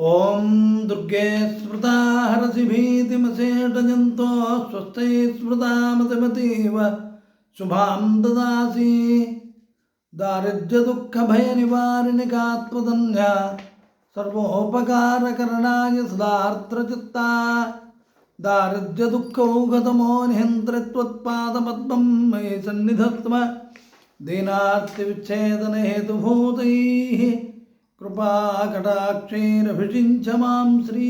ఓం దుర్గే స్మృతా హరసి భీతిమశేషజంతో స్వస్థై స్మృతామతిమతీవ. శుభాం దదాసి. దారిద్ర్య దుఃఖ భయ నివారిణి కాత్మధన్య సర్వోపకారకరణాయ సదార్ద్రచిత్తా దారిద్ర్య దుఃఖౌగతమో కృపాకటాక్షైరభిషించ మాం శ్రీ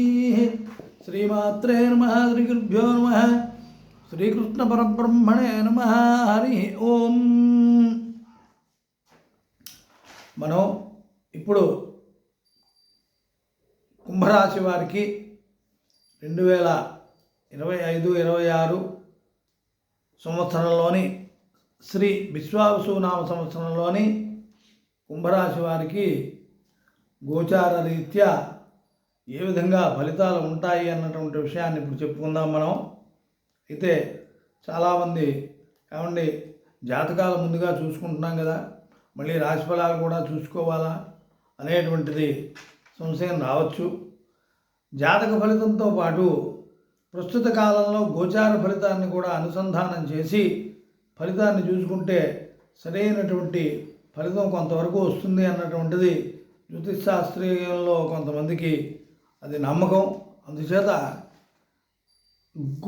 శ్రీమాత్రే నమ శ్రీగురుభ్యో నమ శ్రీకృష్ణ పరబ్రహ్మణే నమ హరి ఓం. మనం ఇప్పుడు కుంభరాశి వారికి రెండు వేల ఇరవై ఐదు ఇరవై ఆరు సంవత్సరంలోని శ్రీ విశ్వావసునామ సంవత్సరంలోని కుంభరాశి వారికి గోచార రీత్యా ఏ విధంగా ఫలితాలు ఉంటాయి అన్నటువంటి విషయాన్ని ఇప్పుడు చెప్పుకుందాం మనం. అయితే చాలామంది ఏమండి జాతకాలు ముందుగా చూసుకుంటున్నాం కదా మళ్ళీ రాశిఫలాలు కూడా చూసుకోవాలా అనేటువంటిది సంశయం రావచ్చు. జాతక ఫలితంతో పాటు ప్రస్తుత కాలంలో గోచార ఫలితాన్ని కూడా అనుసంధానం చేసి ఫలితాన్ని చూసుకుంటే సరైనటువంటి ఫలితం కొంతవరకు వస్తుంది అన్నటువంటిది జ్యోతిష్ శాస్త్రీయంలో కొంతమందికి అది నమ్మకం. అందుచేత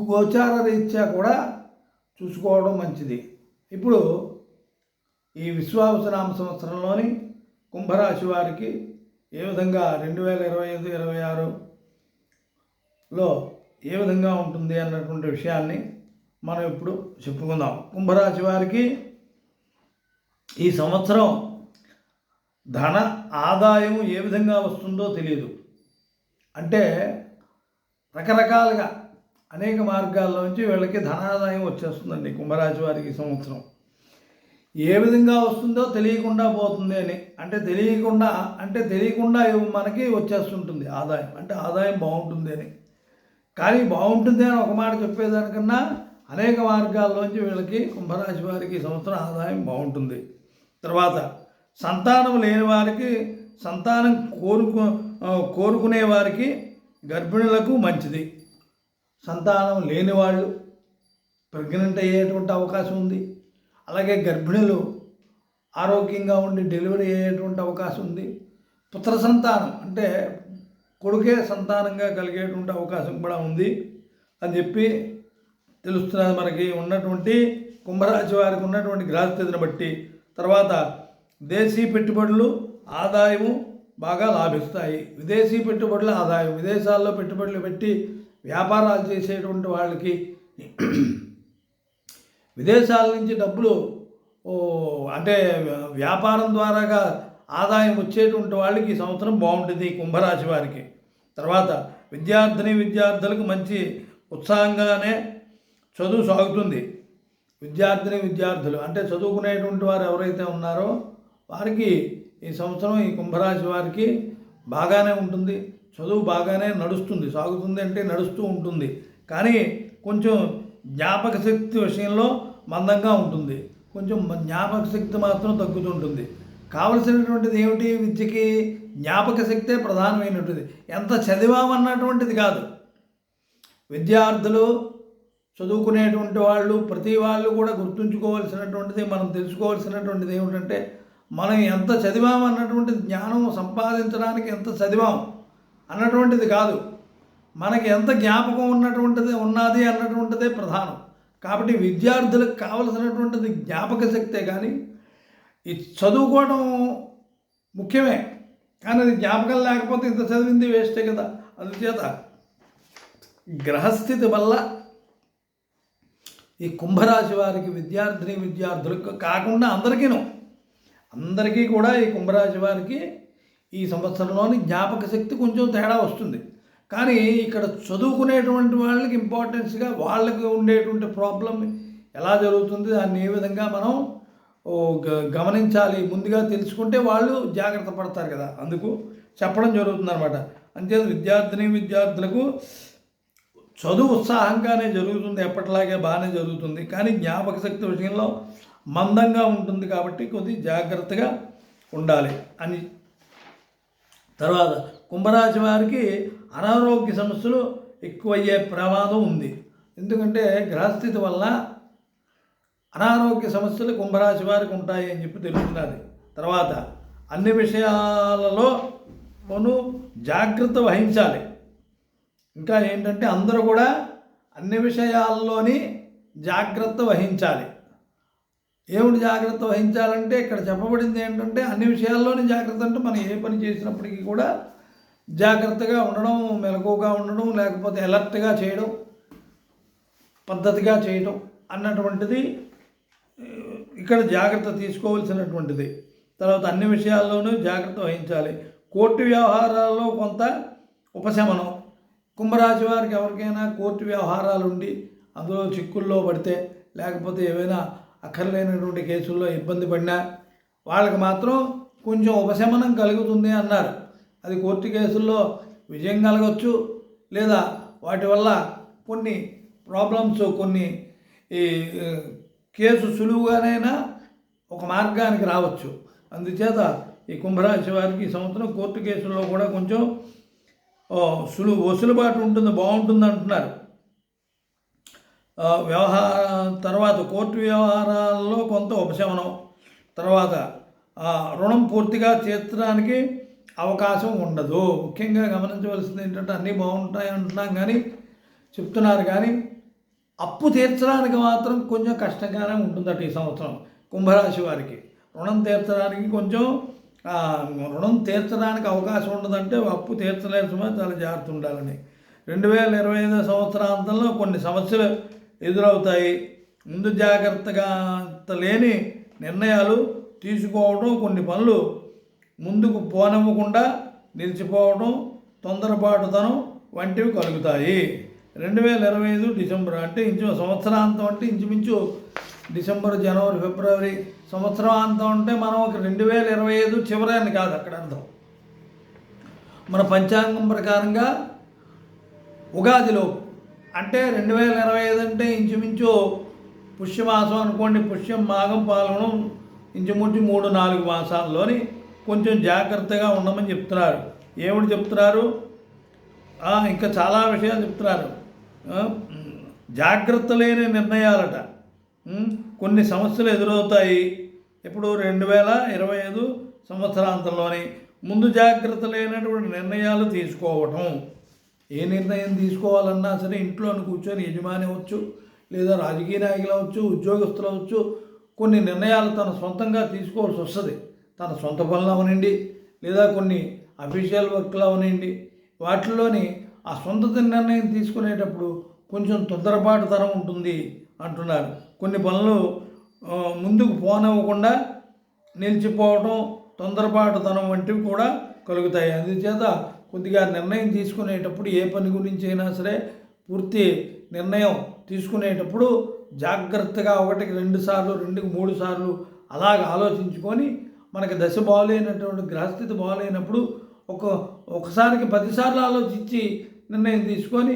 గోచార రీత్యా కూడా చూసుకోవడం మంచిది. ఇప్పుడు ఈ విశ్వావసనామ సంవత్సరంలోని కుంభరాశి వారికి ఏ విధంగా రెండు వేల ఇరవై ఐదు ఇరవై ఆరులో ఏ విధంగా ఉంటుంది అన్నటువంటి విషయాన్ని మనం ఇప్పుడు చెప్పుకుందాం. కుంభరాశి వారికి ఈ సంవత్సరం ధన ఆదాయం ఏ విధంగా వస్తుందో తెలియదు. అంటే రకరకాలుగా అనేక మార్గాల్లోంచి వీళ్ళకి ధనాదాయం వచ్చేస్తుందండి కుంభరాశి వారికి సంవత్సరం. ఏ విధంగా వస్తుందో తెలియకుండా పోతుంది అని. అంటే తెలియకుండా అంటే తెలియకుండా మనకి వచ్చేస్తుంటుంది ఆదాయం. అంటే ఆదాయం బాగుంటుంది అని. కానీ బాగుంటుంది అని ఒక మాట చెప్పేదానికన్నా అనేక మార్గాల్లోంచి వీళ్ళకి కుంభరాశి వారికి సంవత్సరం ఆదాయం బాగుంటుంది. తర్వాత సంతానం లేని వారికి సంతానం కోరుకు కోరుకునే వారికి గర్భిణులకు మంచిది. సంతానం లేని వాళ్ళు ప్రెగ్నెంట్ అయ్యేటువంటి అవకాశం ఉంది. అలాగే గర్భిణులు ఆరోగ్యంగా ఉండి డెలివరీ అయ్యేటువంటి అవకాశం ఉంది. పుత్ర సంతానం అంటే కొడుకే సంతానంగా కలిగేటువంటి అవకాశం కూడా ఉంది. అని చెప్పి తెలుస్తున్నది మనకి ఉన్నటువంటి కుంభరాశి వారికి ఉన్నటువంటి గ్రహస్థితిని బట్టి. తర్వాత దేశీ పెట్టుబడులు ఆదాయము బాగా లాభిస్తాయి. విదేశీ పెట్టుబడుల ఆదాయం విదేశాల్లో పెట్టుబడులు పెట్టి వ్యాపారాలు చేసేటువంటి వాళ్ళకి విదేశాల నుంచి డబ్బులు అంటే వ్యాపారం ద్వారాగా ఆదాయం వచ్చేటువంటి వాళ్ళకి ఈ సంవత్సరం బాగుంటుంది కుంభరాశి వారికి. తర్వాత విద్యార్థిని విద్యార్థులకు మంచి ఉత్సాహంగానే చదువు సాగుతుంది. విద్యార్థిని విద్యార్థులు అంటే చదువుకునేటువంటి వారు ఎవరైతే ఉన్నారో వారికి ఈ సంవత్సరం ఈ కుంభరాశి వారికి బాగానే ఉంటుంది. చదువు బాగానే నడుస్తుంది. సాగుతుంది అంటే నడుస్తూ ఉంటుంది. కానీ కొంచెం జ్ఞాపక శక్తి విషయంలో మందంగా ఉంటుంది. కొంచెం జ్ఞాపక శక్తి మాత్రం తగ్గుతుంటుంది. కావలసినటువంటిది ఏమిటి? విద్యకి జ్ఞాపక శక్తే ప్రధానమైనటువంటిది. ఎంత చదివామన్నటువంటిది కాదు. విద్యార్థులు చదువుకునేటువంటి వాళ్ళు ప్రతి వాళ్ళు కూడా గుర్తుంచుకోవాల్సినటువంటిది మనం తెలుసుకోవాల్సినటువంటిది ఏమిటంటే మనం ఎంత చదివామన్నటువంటి జ్ఞానం సంపాదించడానికి ఎంత చదివాం అన్నటువంటిది కాదు. మనకి ఎంత జ్ఞాపకం ఉన్నటువంటిది ఉన్నది అన్నటువంటిదే ప్రధానం. కాబట్టి విద్యార్థులకు కావలసినటువంటిది జ్ఞాపక శక్తే కానీ ఈ చదువుకోవడం ముఖ్యమే. కానీ అది జ్ఞాపకం లేకపోతే ఇంత చదివింది వేస్టే కదా. అందుచేత గ్రహస్థితి వల్ల ఈ కుంభరాశి వారికి విద్యార్థిని విద్యార్థులకు కాకుండా అందరికీనూ అందరికీ కూడా ఈ కుంభరాశి వారికి ఈ సంవత్సరంలోని జ్ఞాపక శక్తి కొంచెం తేడా వస్తుంది. కానీ ఇక్కడ చదువుకునేటువంటి వాళ్ళకి ఇంపార్టెన్స్గా వాళ్ళకి ఉండేటువంటి ప్రాబ్లం ఎలా జరుగుతుంది దాన్ని ఏ విధంగా మనం గమనించాలి ముందుగా తెలుసుకుంటే వాళ్ళు జాగ్రత్త పడతారు కదా. అందుకు చెప్పడం జరుగుతుంది అనమాట అంతే విద్యార్థిని విద్యార్థులకు చదువు ఉత్సాహంగానే జరుగుతుంది ఎప్పటిలాగే బాగానే జరుగుతుంది. కానీ జ్ఞాపక శక్తి విషయంలో మందంగా ఉంటుంది కాబట్టి కొద్ది జాగ్రత్తగా ఉండాలి అని. తర్వాత కుంభరాశి వారికి అనారోగ్య సమస్యలు ఎక్కువయ్యే ప్రమాదం ఉంది. ఎందుకంటే గ్రహస్థితి వల్ల అనారోగ్య సమస్యలు కుంభరాశి వారికి ఉంటాయి అని చెప్పి తెలుస్తున్నది. తర్వాత అన్ని విషయాలలో జాగ్రత్త వహించాలి. ఇంకా ఏంటంటే అందరూ కూడా అన్ని విషయాల్లోని జాగ్రత్త వహించాలి. ఏమిటి జాగ్రత్త వహించాలంటే ఇక్కడ చెప్పబడింది ఏంటంటే అన్ని విషయాల్లోనే జాగ్రత్త అంటే మనం ఏ పని చేసినప్పటికీ కూడా జాగ్రత్తగా ఉండడం మెలకువగా ఉండడం లేకపోతే అలర్ట్గా చేయడం పద్ధతిగా చేయడం అన్నటువంటిది ఇక్కడ జాగ్రత్త తీసుకోవాల్సినటువంటిది. తర్వాత అన్ని విషయాల్లోనూ జాగ్రత్త వహించాలి. కోర్టు వ్యవహారాల్లో కొంత ఉపశమనం. కుంభరాశి వారికి ఎవరికైనా కోర్టు వ్యవహారాలు ఉండి అందులో చిక్కుల్లో పడితే లేకపోతే ఏవైనా అక్కర్లేనటువంటి కేసుల్లో ఇబ్బంది పడినా వాళ్ళకి మాత్రం కొంచెం ఉపశమనం కలుగుతుంది అన్నారు. అది కోర్టు కేసుల్లో విజయం కలగవచ్చు లేదా వాటి వల్ల కొన్ని ప్రాబ్లమ్స్ కొన్ని ఈ కేసు సులువుగానైనా ఒక మార్గానికి రావచ్చు. అందుచేత ఈ కుంభరాశి వారికి ఈ సంవత్సరం కోర్టు కేసుల్లో కూడా కొంచెం సులువు వసులుబాటు ఉంటుంది బాగుంటుంది అంటున్నారు. వ్యవహార తర్వాత కోర్టు వ్యవహారాల్లో కొంత ఉపశమనం. తర్వాత రుణం పూర్తిగా తీర్చడానికి అవకాశం ఉండదు. ముఖ్యంగా గమనించవలసింది ఏంటంటే అన్నీ బాగుంటాయి అంటున్నాం కానీ చెప్తున్నారు కానీ అప్పు తీర్చడానికి మాత్రం కొంచెం కష్టంగానే ఉంటుందట ఈ సంవత్సరం కుంభరాశి వారికి. రుణం తీర్చడానికి కొంచెం రుణం తీర్చడానికి అవకాశం ఉండదంటే అప్పు తీర్చలేరు చాలా జాగ్రత్త ఉండాలని. రెండు వేల ఇరవై ఐదో సంవత్సరాంతంలో కొన్ని సమస్యలు ఎదురవుతాయి. ముందు జాగ్రత్తగా లేని నిర్ణయాలు తీసుకోవడం కొన్ని పనులు. ముందుకు పోనివ్వకుండా నిలిచిపోవడం తొందరపాటుతనం వంటివి కలుగుతాయి. రెండు వేల ఇరవై ఐదు డిసెంబర్ అంటే ఇంచు సంవత్సరాంతం అంటే ఇంచుమించు డిసెంబర్ జనవరి ఫిబ్రవరి సంవత్సరాంతం అంటే మనం ఒక రెండు వేల ఇరవై ఐదు చివరి అని కాదు అక్కడ అర్థం. మన పంచాంగం ప్రకారంగా ఉగాదిలో అంటే రెండు వేల ఇరవై ఐదు అంటే ఇంచుమించు పుష్యమాసం అనుకోండి. పుష్యం మాఘం పాల్గొనం ఇంచుమించు మూడు నాలుగు మాసాల్లోని కొంచెం జాగ్రత్తగా ఉండమని చెప్తున్నారు. ఏమిటి చెప్తున్నారు? ఇంకా చాలా విషయాలు చెప్తున్నారు. జాగ్రత్త లేని నిర్ణయాలట. కొన్ని సమస్యలు ఎదురవుతాయి. ఇప్పుడు రెండు వేల ఇరవై ఐదు సంవత్సరాంతంలోని ముందు జాగ్రత్త లేనటువంటి నిర్ణయాలు తీసుకోవటం. ఏ నిర్ణయం తీసుకోవాలన్నా సరే ఇంట్లోని కూర్చొని యజమాని అవ్వచ్చు లేదా రాజకీయ నాయకులు అవ్వచ్చు ఉద్యోగస్తులు అవ్వచ్చు కొన్ని నిర్ణయాలు తన సొంతంగా తీసుకోవాల్సి వస్తుంది. తన సొంత పనులు అవనండి లేదా కొన్ని అఫీషియల్ వర్క్లు అవనండి వాటిల్లోని ఆ సొంత నిర్ణయం తీసుకునేటప్పుడు కొంచెం తొందరపాటుతనం ఉంటుంది అంటున్నారు. కొన్ని పనులు ముందుకు ముందుకు పోనివ్వకుండా నిలిచిపోవటం తొందరపాటుతనం వంటివి కూడా కలుగుతాయి. అందుచేత కొద్దిగా నిర్ణయం తీసుకునేటప్పుడు ఏ పని గురించి అయినా సరే పూర్తి నిర్ణయం తీసుకునేటప్పుడు జాగ్రత్తగా ఒకటికి రెండు సార్లు రెండుకి మూడు సార్లు అలాగ ఆలోచించుకొని మనకి దశ బాగలేనటువంటి గ్రహస్థితి బాగలేనప్పుడు ఒక ఒకసారికి పదిసార్లు ఆలోచించి నిర్ణయం తీసుకొని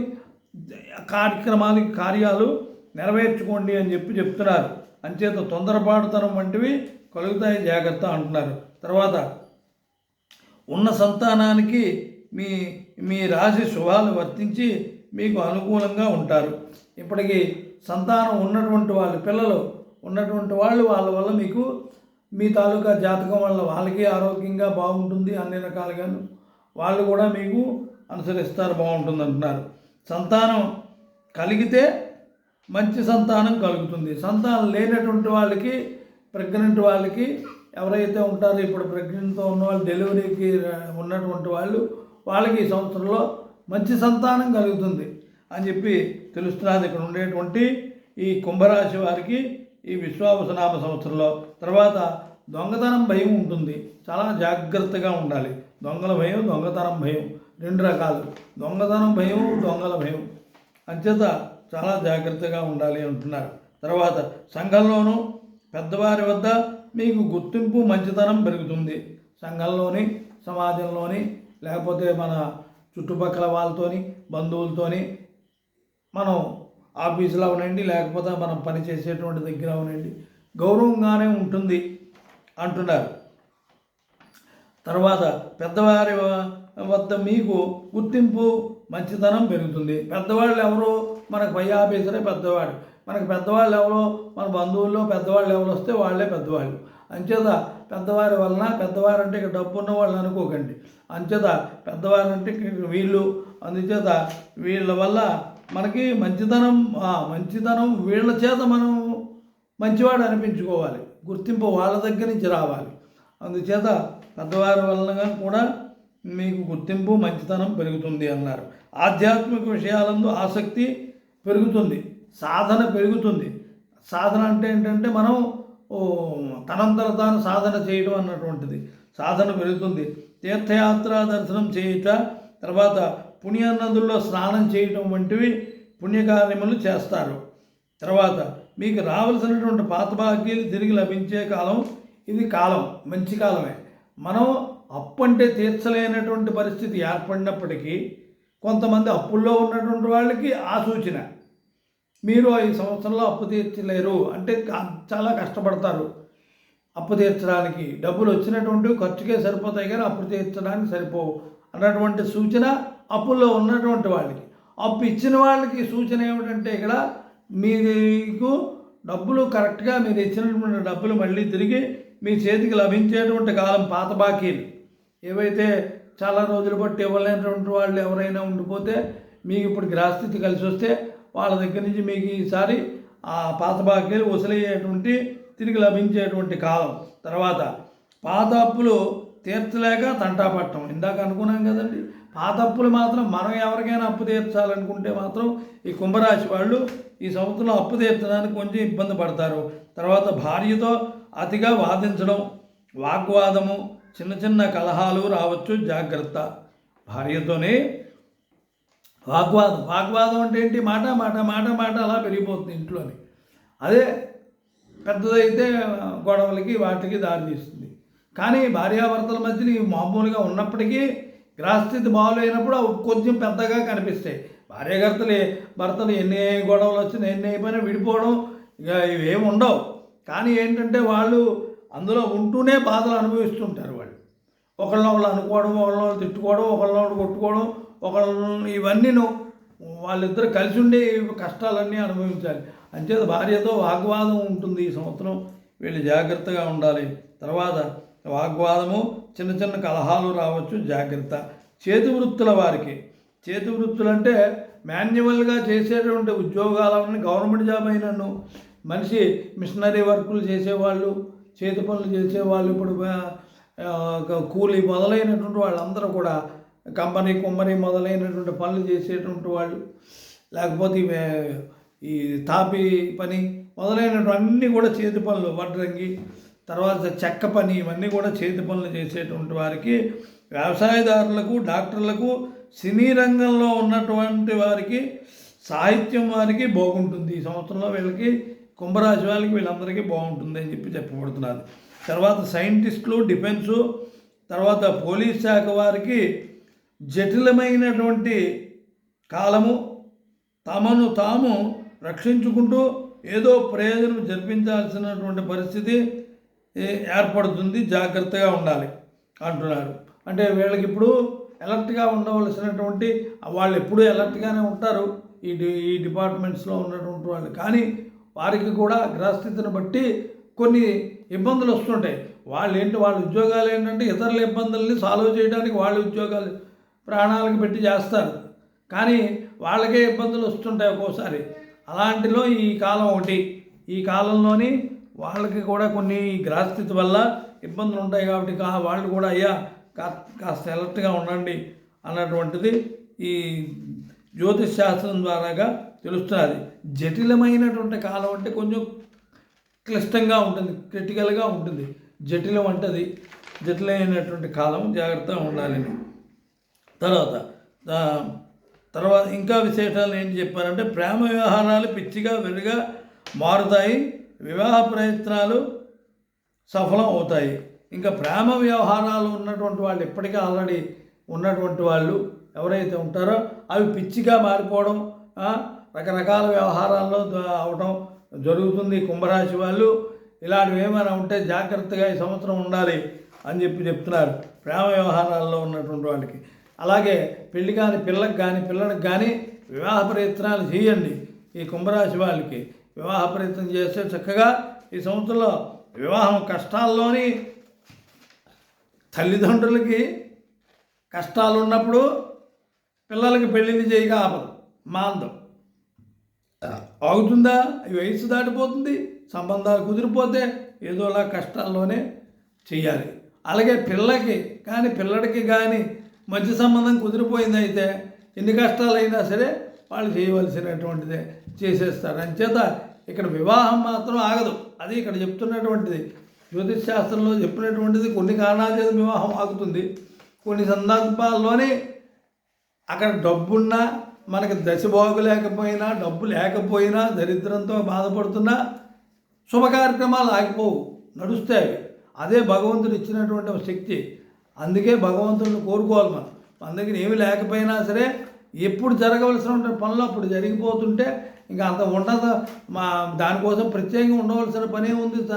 కార్యక్రమానికి కార్యాలు నెరవేర్చుకోండి అని చెప్పి చెప్తున్నారు. అంచేత తొందరపాటుతనం వంటివి కలుగుతాయి జాగ్రత్త అంటున్నారు. తర్వాత ఉన్న సంతానానికి మీ మీ రాశి శుభాలు వర్తించి మీకు అనుకూలంగా ఉంటారు. ఇప్పటికీ సంతానం ఉన్నటువంటి వాళ్ళు పిల్లలు ఉన్నటువంటి వాళ్ళు వాళ్ళ వల్ల మీకు మీ తాలూకా జాతకం వల్ల వాళ్ళకి ఆరోగ్యంగా బాగుంటుంది అన్ని రకాలుగాను వాళ్ళు కూడా మీకు అనుసరిస్తారు బాగుంటుంది అంటున్నారు. సంతానం కలిగితే మంచి సంతానం కలుగుతుంది. సంతానం లేనటువంటి వాళ్ళకి ప్రెగ్నెంట్ వాళ్ళకి ఎవరైతే ఉంటారో ఇప్పుడు ప్రెగ్నెంట్తో ఉన్న వాళ్ళు డెలివరీకి ఉన్నటువంటి వాళ్ళు వాళ్ళకి ఈ సంవత్సరంలో మంచి సంతానం కలుగుతుంది అని చెప్పి తెలుస్తున్నది ఇక్కడ ఉండేటువంటి ఈ కుంభరాశి వారికి ఈ విశ్వావసనామ సంవత్సరంలో. తర్వాత దొంగతనం భయం ఉంటుంది. చాలా జాగ్రత్తగా ఉండాలి. దొంగల భయం దొంగతనం భయం. రెండు రకాలు. దొంగతనం భయం దొంగల భయం. అంచేత చాలా జాగ్రత్తగా ఉండాలి అంటున్నారు. తర్వాత సంఘంలోనూ పెద్దవారి వద్ద మీకు గుర్తింపు మంచితనం పెరుగుతుంది. సంఘంలోని సమాజంలోని లేకపోతే మన చుట్టుపక్కల వాళ్ళతోని బంధువులతోని మనం ఆఫీసులో అవనండి లేకపోతే మనం పనిచేసేటువంటి దగ్గర అవనండి గౌరవంగానే ఉంటుంది అంటున్నారు. తర్వాత పెద్దవారి వద్ద మీకు గుర్తింపు మంచితనం పెరుగుతుంది. పెద్దవాళ్ళు ఎవరో మనకు పై ఆఫీసరే పెద్దవాడు. మనకు పెద్దవాళ్ళు ఎవరో మన బంధువుల్లో పెద్దవాళ్ళు ఎవరు వస్తే వాళ్ళే పెద్దవాళ్ళు. అంచేత పెద్దవారి వలన పెద్దవారు అంటే ఇక డబ్బు ఉన్న వాళ్ళు అనుకోకండి. అంచేత పెద్దవారు అంటే ఇక వీళ్ళు అందుచేత వీళ్ళ వల్ల మనకి మంచితనం మంచితనం వీళ్ళ చేత మనం మంచివాడు అనిపించుకోవాలి. గుర్తింపు వాళ్ళ దగ్గర నుంచి రావాలి. అందుచేత పెద్దవారి వలన కూడా మీకు గుర్తింపు మంచితనం పెరుగుతుంది అన్నారు. ఆధ్యాత్మిక విషయాలందు ఆసక్తి పెరుగుతుంది. సాధన పెరుగుతుంది. సాధన అంటే ఏంటంటే మనం తనంతర తాను సాధన చేయడం అన్నటువంటిది. సాధన పెరుగుతుంది. తీర్థయాత్ర దర్శనం చేయుట తర్వాత పుణ్య నదుల్లో స్నానం చేయటం వంటివి పుణ్యకార్యములు చేస్తారు. తర్వాత మీకు రావాల్సినటువంటి పాత భాగ్యాలు తిరిగి లభించే కాలం ఇది కాలం మంచి కాలమే. మనం అప్పు అంటే తీర్చలేనటువంటి పరిస్థితి ఏర్పడినప్పటికీ కొంతమంది అప్పుల్లో ఉన్నటువంటి వాళ్ళకి ఆ సూచన. మీరు ఐదు సంవత్సరంలో అప్పు తీర్చలేరు. అంటే చాలా కష్టపడతారు. అప్పు తీర్చడానికి డబ్బులు వచ్చినటువంటి ఖర్చుకే సరిపోతాయి కానీ అప్పు తీర్చడానికి సరిపోవు అన్నటువంటి సూచన అప్పుల్లో ఉన్నటువంటి వాళ్ళకి. అప్పు ఇచ్చిన వాళ్ళకి సూచన ఏమిటంటే ఇక్కడ మీకు డబ్బులు కరెక్ట్గా మీరు ఇచ్చినటువంటి డబ్బులు మళ్ళీ తిరిగి మీ చేతికి లభించేటువంటి కాలం పాత బాకీలు. ఏవైతే చాలా రోజులు బట్టి ఇవ్వలేనటువంటి వాళ్ళు ఎవరైనా ఉండిపోతే మీకు ఇప్పుడు గ్రహస్థితి కలిసి వస్తే వాళ్ళ దగ్గర నుంచి మీకు ఈసారి ఆ పాత బాకీలు వసూలయ్యేటువంటి తిరిగి లభించేటువంటి కాలం. తర్వాత పాత అప్పులు తీర్చలేక తంటాపట్టం. ఇందాక అనుకున్నాం కదండి పాత అప్పులు మాత్రం మనం ఎవరికైనా అప్పు తీర్చాలనుకుంటే మాత్రం ఈ కుంభరాశి వాళ్ళు ఈ సంవత్సరంలో అప్పు తీర్చడానికి కొంచెం ఇబ్బంది పడతారు. తర్వాత భార్యతో అతిగా వాదించడం వాగ్వాదము చిన్న చిన్న కలహాలు రావచ్చు జాగ్రత్త. భార్యతోనే వాగ్వాదం. వాగ్వాదం అంటే ఏంటి? మాట మాట మాట మాట అలా పెరిగిపోతుంది ఇంట్లోని. అదే పెద్దదైతే గొడవలకి వాటికి దారితీస్తుంది కానీ భార్యాభర్తల మధ్యన ఇవి మామూలుగా ఉన్నప్పటికీ గ్రహస్థితి బాగులేనప్పుడు అవి కొంచెం పెద్దగా కనిపిస్తాయి. భార్యాభర్తలు భర్తలు ఎన్ని గొడవలు వచ్చినా ఎన్ని అయిపోయినా విడిపోవడం ఇక ఇవేమి ఉండవు. కానీ ఏంటంటే వాళ్ళు అందులో ఉంటూనే బాధలు అనుభవిస్తుంటారు వాళ్ళు. ఒకళ్ళొకళ్ళు అనుకోవడం ఒకళ్ళొకళ్ళు తిట్టుకోవడం ఒకళ్ళొకళ్ళు కొట్టుకోవడం ఒక ఇవన్నీ వాళ్ళిద్దరు కలిసి ఉండి కష్టాలన్నీ అనుభవించాలి. అంచేత భార్యతో వాగ్వాదం ఉంటుంది ఈ సంవత్సరం. వీళ్ళు జాగ్రత్తగా ఉండాలి. తర్వాత వాగ్వాదము చిన్న చిన్న కలహాలు రావచ్చు జాగ్రత్త. చేతి వృత్తుల వారికి. చేతి వృత్తులు అంటే మాన్యువల్గా చేసేటువంటి ఉద్యోగాలను గవర్నమెంట్ జాబ్ అయినను. మనిషి మిషనరీ వర్కులు చేసేవాళ్ళు చేతి పనులు చేసేవాళ్ళు ఇప్పుడు ఆ, కూలి మొదలైనటువంటి వాళ్ళందరూ కూడా కంపెనీ కుమ్మరి మొదలైనటువంటి పనులు చేసేటువంటి వాళ్ళు లేకపోతే ఈ తాపి పని మొదలైనటువంటి అన్నీ కూడా చేతి పనులు వడ్రంగి తర్వాత చెక్క పని ఇవన్నీ కూడా చేతి పనులు చేసేటువంటి వారికి వ్యవసాయదారులకు డాక్టర్లకు సినీ రంగంలో ఉన్నటువంటి వారికి సాహిత్యం వారికి బాగుంటుంది. ఈ సంవత్సరంలో వీళ్ళకి కుంభరాశి వాళ్ళకి వీళ్ళందరికీ బాగుంటుంది అని చెప్పి చెప్పబడుతున్నారు తర్వాత సైంటిస్టులు డిఫెన్సు తర్వాత పోలీస్ శాఖ వారికి జటిలమైనటువంటి కాలము తమను తాము రక్షించుకుంటూ ఏదో ప్రయోజనం జరిపించాల్సినటువంటి పరిస్థితి ఏర్పడుతుంది. జాగ్రత్తగా ఉండాలి అంటున్నారు. అంటే వీళ్ళకి ఇప్పుడు ఎలర్ట్గా ఉండవలసినటువంటి వాళ్ళు ఎప్పుడూ ఎలర్ట్గానే ఉంటారు ఈ ఈ డిపార్ట్మెంట్స్లో ఉన్నటువంటి వాళ్ళు. కానీ వారికి కూడా గ్రహస్థితిని బట్టి కొన్ని ఇబ్బందులు వస్తుంటాయి. వాళ్ళు ఏంటి వాళ్ళ ఉద్యోగాలు ఏంటంటే ఇతరుల ఇబ్బందుల్ని సాల్వ్ చేయడానికి వాళ్ళ ఉద్యోగాలు ప్రాణాలకు పెట్టి చేస్తారు. కానీ వాళ్ళకే ఇబ్బందులు వస్తుంటాయి ఒక్కోసారి. అలాంటిలో ఈ కాలం ఒకటి. ఈ కాలంలోని వాళ్ళకి కూడా కొన్ని గ్రహస్థితి వల్ల ఇబ్బందులు ఉంటాయి కాబట్టి కా వాళ్ళు కూడా అయ్యా కా కాస్త ఎలర్ట్గా ఉండండి అన్నటువంటిది ఈ జ్యోతిష్ శాస్త్రం ద్వారాగా తెలుస్తున్నది. జటిలమైనటువంటి కాలం అంటే కొంచెం క్లిష్టంగా ఉంటుంది క్రిటికల్గా ఉంటుంది. జటిలం అంటది. జటిలమైనటువంటి కాలం జాగ్రత్తగా ఉండాలని తర్వాత తర్వాత ఇంకా విశేషాలు ఏంటి చెప్పారంటే ప్రేమ వ్యవహారాలు పిచ్చిగా వెలుగా మారుతాయి వివాహ ప్రయత్నాలు సఫలం అవుతాయి. ఇంకా ప్రేమ వ్యవహారాలు ఉన్నటువంటి వాళ్ళు ఇప్పటికే ఆల్రెడీ ఉన్నటువంటి వాళ్ళు ఎవరైతే ఉంటారో అవి పిచ్చిగా మారిపోవడం రకరకాల వ్యవహారాల్లో అవడం జరుగుతుంది. కుంభరాశి వాళ్ళు ఇలాంటివి ఏమైనా ఉంటే జాగ్రత్తగా ఈ సంవత్సరం ఉండాలి అని చెప్పి చెప్తున్నారు. ప్రేమ వ్యవహారాల్లో ఉన్నటువంటి వాళ్ళకి. అలాగే పెళ్ళి కాని పిల్లకి కానీ పిల్లలకు కానీ వివాహ ప్రయత్నాలు చేయండి ఈ కుంభరాశి వాళ్ళకి. వివాహ ప్రయత్నం చేస్తే చక్కగా ఈ సంవత్సరంలో వివాహం కష్టాల్లోని తల్లిదండ్రులకి కష్టాలు ఉన్నప్పుడు పిల్లలకి పెళ్ళిళ్ళు చేయక ఆపదు. మాందం అవుతుందా ఈ వయసు దాటిపోతుంది. సంబంధాలు కుదిరిపోతే ఏదోలా కష్టాల్లోనే చెయ్యాలి అలాగే పిల్లకి కానీ పిల్లడికి కానీ మంచి సంబంధం కుదిరిపోయిందైతే ఎన్ని కష్టాలైనా సరే వాళ్ళు చేయవలసినటువంటిదే చేసేస్తారు. అంచేత ఇక్కడ వివాహం మాత్రం ఆగదు. అది ఇక్కడ చెప్తున్నటువంటిది. జ్యోతిష్ శాస్త్రంలో చెప్పినటువంటిది కొన్ని కారణాల చేత వివాహం ఆగుతుంది. కొన్ని సందర్భాల్లోనే అక్కడ డబ్బున్నా మనకి దశ బాగులేకపోయినా డబ్బు లేకపోయినా దరిద్రంతో బాధపడుతున్నా శుభ కార్యక్రమాలు ఆగిపోవు. నడుస్తాయి అదే భగవంతుడు ఇచ్చినటువంటి ఒక శక్తి. అందుకే భగవంతుడిని కోరుకోవాలి మనం. మన దగ్గర ఏమి లేకపోయినా సరే ఎప్పుడు జరగవలసిన పనులు అప్పుడు జరిగిపోతుంటే ఇంకా అంత ఉండదు. మా దానికోసం ప్రత్యేకంగా ఉండవలసిన పనే ఉంది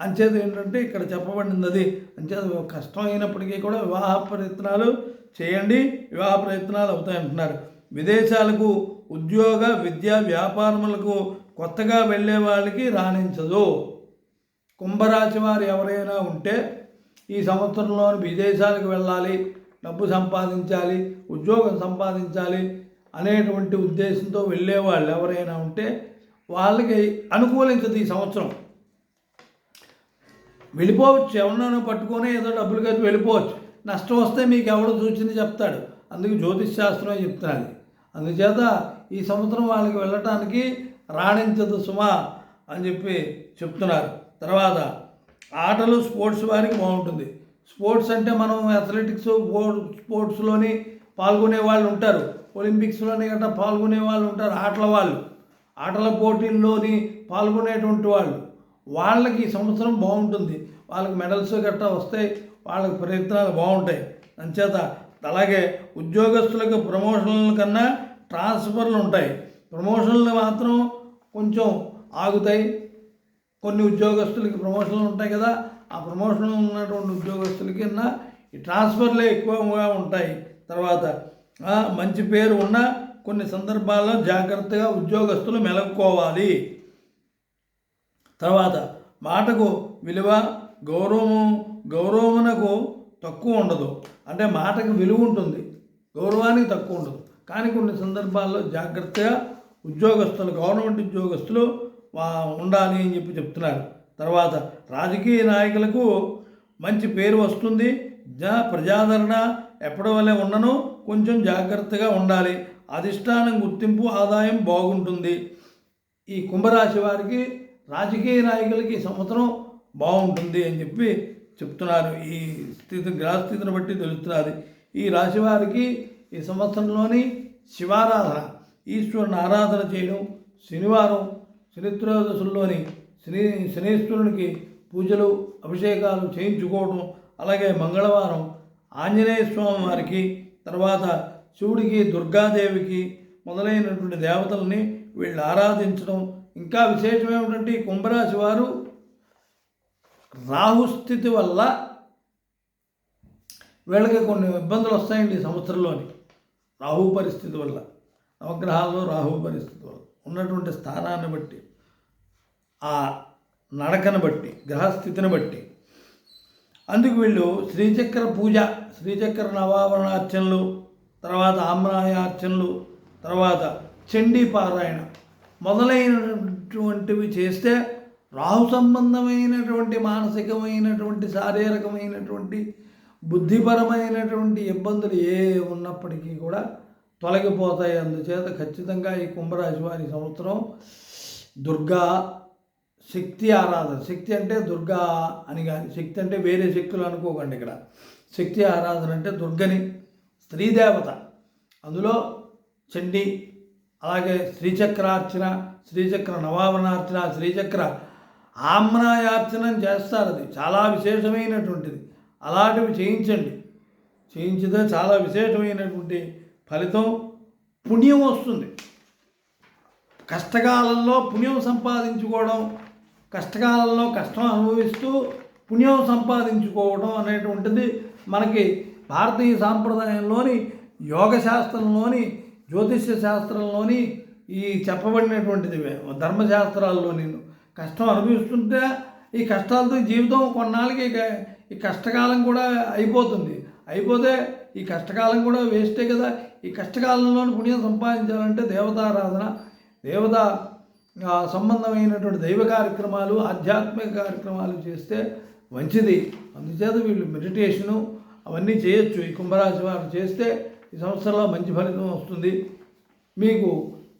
అంచేది ఏంటంటే ఇక్కడ చెప్పబడింది అది అంచేది కష్టం అయినప్పటికీ కూడా వివాహ ప్రయత్నాలు చేయండి. వివాహ ప్రయత్నాలు అవుతాయి అంటున్నారు. విదేశాలకు ఉద్యోగ విద్య వ్యాపారములకు కొత్తగా వెళ్ళే వాళ్ళకి రాణించదు. కుంభరాశి వారు ఎవరైనా ఉంటే ఈ సంవత్సరంలో విదేశాలకు వెళ్ళాలి డబ్బు సంపాదించాలి ఉద్యోగం సంపాదించాలి అనేటువంటి ఉద్దేశంతో వెళ్ళే వాళ్ళు ఎవరైనా ఉంటే వాళ్ళకి అనుకూలించదు ఈ సంవత్సరం. వెళ్ళిపోవచ్చు ఎవరినైనా పట్టుకొని ఏదో డబ్బులు కట్టి వెళ్ళిపోవచ్చు. నష్టం వస్తే మీకు ఎవడు సూచన చెప్తాడు. అందుకే జ్యోతిష్ శాస్త్రమే చెప్తున్నది. అందుచేత ఈ సంవత్సరం వాళ్ళకి వెళ్ళటానికి రాణించదు సుమా అని చెప్పి చెప్తున్నారు. తర్వాత ఆటలు స్పోర్ట్స్ వారికి బాగుంటుంది. స్పోర్ట్స్ అంటే మనం అథ్లెటిక్స్ స్పోర్ట్స్లోని పాల్గొనే వాళ్ళు ఉంటారు. ఒలింపిక్స్లోని గట్రా పాల్గొనే వాళ్ళు ఉంటారు ఆటల వాళ్ళు. ఆటల పోటీల్లోని పాల్గొనేటువంటి వాళ్ళు. వాళ్ళకి ఈ సంవత్సరం బాగుంటుంది. వాళ్ళకి మెడల్స్ గట్రా వస్తాయి వాళ్ళకి ప్రయత్నాలు బాగుంటాయి. అంచేత అలాగే ఉద్యోగస్తులకు ప్రమోషన్ల కన్నా ట్రాన్స్ఫర్లు ఉంటాయి. ప్రమోషన్లు మాత్రం కొంచెం ఆగుతాయి. కొన్ని ఉద్యోగస్తులకి ప్రమోషన్లు ఉంటాయి కదా ఆ ప్రమోషన్ ఉన్నటువంటి ఉద్యోగస్తులకి కింద ఈ ట్రాన్స్ఫర్లే ఎక్కువగా ఉంటాయి. తర్వాత మంచి పేరు ఉన్న కొన్ని సందర్భాల్లో జాగ్రత్తగా ఉద్యోగస్తులు మెలక్కోవాలి. తర్వాత మాటకు విలువ గౌరవము గౌరవమునకు తక్కువ ఉండదు. అంటే మాటకు విలువ ఉంటుంది గౌరవానికి తక్కువ ఉండదు. కానీ కొన్ని సందర్భాల్లో జాగ్రత్తగా ఉద్యోగస్తులు గవర్నమెంట్ ఉద్యోగస్తులు ఉండాలి అని చెప్పి చెప్తున్నారు. తర్వాత రాజకీయ నాయకులకు మంచి పేరు వస్తుంది. జ ప్రజాదరణ ఎప్పటి వల్లే ఉన్ననో కొంచెం జాగ్రత్తగా ఉండాలి. అధిష్టానం గుర్తింపు ఆదాయం బాగుంటుంది. ఈ కుంభరాశి వారికి రాజకీయ నాయకులకి ఈ సంవత్సరం బాగుంటుంది అని చెప్పి చెప్తున్నారు. ఈ స్థితి గ్రహస్థితిని బట్టి తెలుస్తున్నది. ఈ రాశి వారికి ఈ సంవత్సరంలోని శివారాధన ఈశ్వరుని ఆరాధన చేయడం శనివారం శనిత్రయోదశుల్లోని శని శనీశ్వరునికి పూజలు అభిషేకాలు చేయించుకోవడం అలాగే మంగళవారం ఆంజనేయ స్వామి వారికి తర్వాత శివుడికి దుర్గాదేవికి మొదలైనటువంటి దేవతల్ని వీళ్ళు ఆరాధించడం. ఇంకా విశేషం ఏమిటంటే కుంభరాశి వారు రాహుస్థితి వల్ల వీళ్ళకి కొన్ని ఇబ్బందులు వస్తాయండి ఈ సంవత్సరంలోని. రాహు పరిస్థితి వల్ల. నవగ్రహాల్లో రాహు పరిస్థితి వల్ల. ఉన్నటువంటి స్థానాన్ని బట్టి ఆ నడకను బట్టి గ్రహస్థితిని బట్టి. అందుకు వీళ్ళు శ్రీచక్ర పూజ శ్రీచక్ర నవాభరణార్చనలు తర్వాత ఆమ్రాయార్చనలు తర్వాత చండీ పారాయణ మొదలైనటువంటివి చేస్తే రాహు సంబంధమైనటువంటి మానసికమైనటువంటి శారీరకమైనటువంటి బుద్ధిపరమైనటువంటి ఇబ్బందులు ఏ ఉన్నప్పటికీ కూడా తొలగిపోతాయి. అందుచేత ఖచ్చితంగా ఈ కుంభరాశి వారి సంవత్సరం దుర్గా శక్తి ఆరాధన. శక్తి అంటే దుర్గా అని కానీ శక్తి అంటే వేరే శక్తులు అనుకోకండి ఇక్కడ. శక్తి ఆరాధన అంటే దుర్గని స్త్రీదేవత అందులో చండి అలాగే శ్రీచక్రార్చన శ్రీచక్ర నవావరణార్చన శ్రీచక్ర ఆమ్నాయార్చన చేస్తారు. అది చాలా విశేషమైనటువంటిది. అలాంటివి చేయించండి. చేయించితే చాలా విశేషమైనటువంటి ఫలితం పుణ్యం వస్తుంది. కష్టకాలంలో పుణ్యం సంపాదించుకోవడం కష్టకాలంలో కష్టం అనుభవిస్తూ పుణ్యం సంపాదించుకోవడం అనేటువంటిది మనకి భారతీయ సాంప్రదాయంలోని యోగ శాస్త్రంలోని జ్యోతిష్య శాస్త్రంలోని ఈ చెప్పబడినటువంటిది ధర్మశాస్త్రాల్లోని. నేను కష్టం అనుభవిస్తుంటే ఈ కష్టాలతో జీవితం కొన్నాళ్ళకి ఈ కష్టకాలం కూడా అయిపోతుంది. అయిపోతే ఈ కష్టకాలం కూడా వేస్టే కదా. ఈ కష్టకాలంలోని పుణ్యం సంపాదించాలంటే దేవతారాధన దేవత సంబంధమైనటువంటి దైవ కార్యక్రమాలు ఆధ్యాత్మిక కార్యక్రమాలు చేస్తే మంచిది. అందుచేత వీళ్ళు మెడిటేషను అవన్నీ చేయొచ్చు. ఈ కుంభరాశి వారు చేస్తే ఈ సంవత్సరంలో మంచి ఫలితం వస్తుంది. మీకు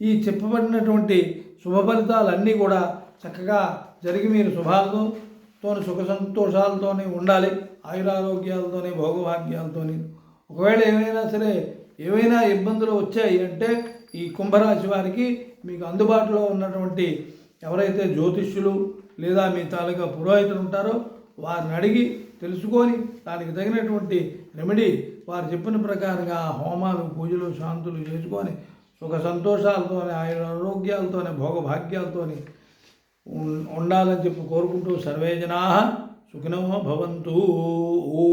ఈ చెప్పబడినటువంటి శుభ ఫలితాలన్నీ కూడా చక్కగా జరిగి మీరు శుభాలతో తోని సుఖ సంతోషాలతోనే ఉండాలి. ఆయురారోగ్యాలతోనే భోగభాగ్యాలతోనే ఒకవేళ ఏమైనా సరే ఏవైనా ఇబ్బందులు వచ్చాయి అంటే ఈ కుంభరాశి వారికి మీకు అందుబాటులో ఉన్నటువంటి ఎవరైతే జ్యోతిష్యులు లేదా మీ తాలూకా పురోహితులు ఉంటారో వారిని అడిగి తెలుసుకొని దానికి తగినటువంటి రెమెడీ వారు చెప్పిన ప్రకారంగా హోమాలు పూజలు శాంతులు చేసుకొని సుఖ సంతోషాలతోనే ఆయన ఆరోగ్యాలతోనే భోగభాగ్యాలతోని ఉండాలని చెప్పి కోరుకుంటూ సర్వే జనా సుఖినో భవంతు. ఓ